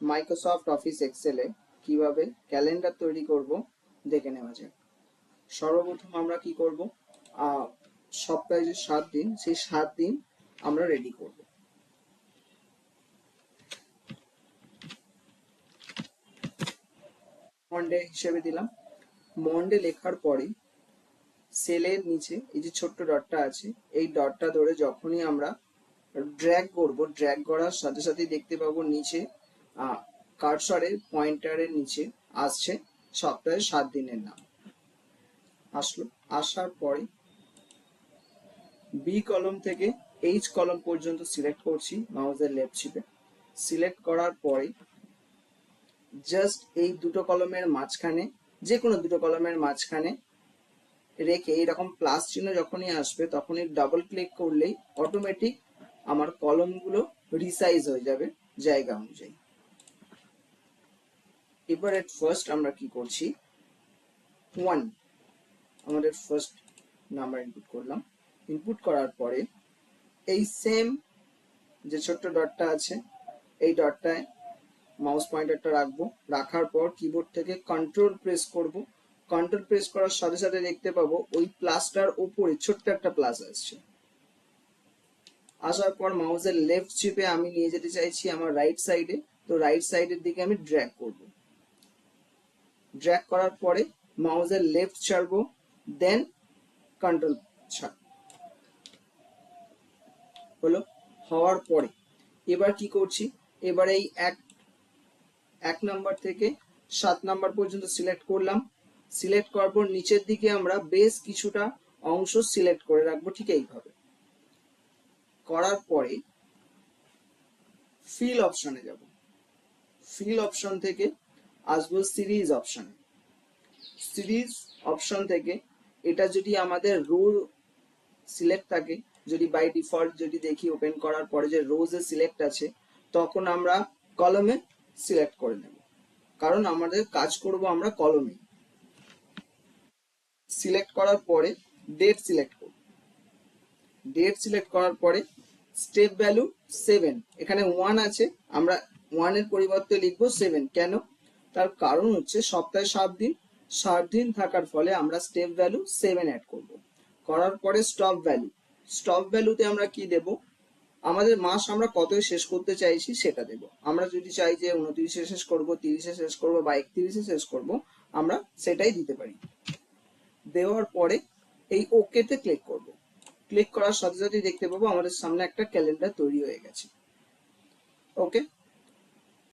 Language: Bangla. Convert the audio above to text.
মাইক্রোসফট অফিস এক্সেলে কীভাবে ক্যালেন্ডার তৈরি করব দেখে নেওয়া যাক। সর্বপ্রথম আমরা কি করব? সপ্তাহে যে সাত দিন, সেই সাত দিন আমরা রেডি করব। মন্ডে হিসেবে দিলাম। মন্ডে লেখার পরে সেলের নিচে এই যে ছোট্ট ডটটা আছে, এই ডটটা ধরে যখনই আমরা ড্র্যাগ করব ড্র্যাগ করার সাথে সাথে দেখতে পাবো নিচে কার্সারের পয়েন্টারের নিচে আসছে সপ্তাহে সাত দিনের নাম। আসলো, আসার পরে বি কলম থেকে এইচ কলম পর্যন্ত সিলেক্ট করছি মাউসের লেফট চিপে সিলেক্ট করার পরে জাস্ট এই দুটো কলমের মাঝখানে যে কোনো দুটো কলমের মাঝখানে রেখে এরকম প্লাস চিহ্ন যখনই আসবে তখনই ডাবল ক্লিক করলেই অটোমেটিক আমার কলমগুলো রিসাইজ হয়ে যাবে জায়গা অনুযায়ী। এবার এট ফার্স্ট আমরা কি করছি? ওয়ান আমাদের ফার্স্ট নাম্বার ইনপুট করলাম। ইনপুট করার পরে এই সেম যে ছোট্ট ডটটা আছে, এই ডটটায় মাউস পয়েন্টারটা রাখব। রাখার পর কিবোর্ড থেকে কন্ট্রোল প্রেস করব। কন্ট্রোল প্রেস করার সাথে সাথে দেখতে পাবো ওই প্লাসটার উপরে ছোট্ট একটা প্লাস আসছে। আসার পর মাউসের লেফট চিপে আমি নিয়ে যেতে চাইছি আমার রাইট সাইডে তো রাইট সাইডের দিকে আমি ড্র্যাগ করব। ড্র্যাগ করার পরে মাউসের লেফট ছাড়বো দেন কন্ট্রোল ছাড়। হলো, হওয়ার পরে। এবার কি করছি? এবার এই এক এক নাম্বার থেকে সাত নাম্বার পর্যন্ত সিলেক্ট করলাম। সিলেক্ট করার পর নিচের দিকে আমরা বেশ কিছুটা অংশ সিলেক্ট করে রাখব ঠিক এইভাবে। করার পরে ফিল অপশনে যাব। ফিল অপশন থেকে আসব সিরিজ অপশন সিরিজ অপশন থেকে এটা যদি আমাদের রো সিলেক্ট থাকে, যদি বাই ডিফল্ট যদি দেখি ওপেন করার পরে যে রোজে সিলেক্ট আছে, তখন আমরা কলমে সিলেক্ট করে নেব। কারণ আমাদের কাজ করব আমরা কলমে সিলেক্ট করার পরে ডেট সিলেক্ট করব। ডেট সিলেক্ট করার পরে স্টেপ ভ্যালু সেভেন এখানে ওয়ান আছে, আমরা ওয়ানের পরিবর্তে লিখব সেভেন কেন? তার কারণ হচ্ছে সপ্তাহে সাত দিন সাত দিন থাকার ফলে আমরা স্টেপ ভ্যালু সেভেন অ্যাড করব। করার পরে স্টপ ভ্যালু স্টপ ভ্যালুতে আমরা কি দেব? আমাদের মাস আমরা কতই শেষ করতে চাইছি সেটা দেব। আমরা যদি চাই যে উনত্রিশে শেষ করব, তিরিশে শেষ করব বা একত্রিশে শেষ করব, আমরা সেটাই দিতে পারি। দেওয়ার পরে এই ওকেতে ক্লিক করব। ক্লিক করার সাথে সাথে দেখতে পাবো আমাদের সামনে একটা ক্যালেন্ডার তৈরি হয়ে গেছে। ওকে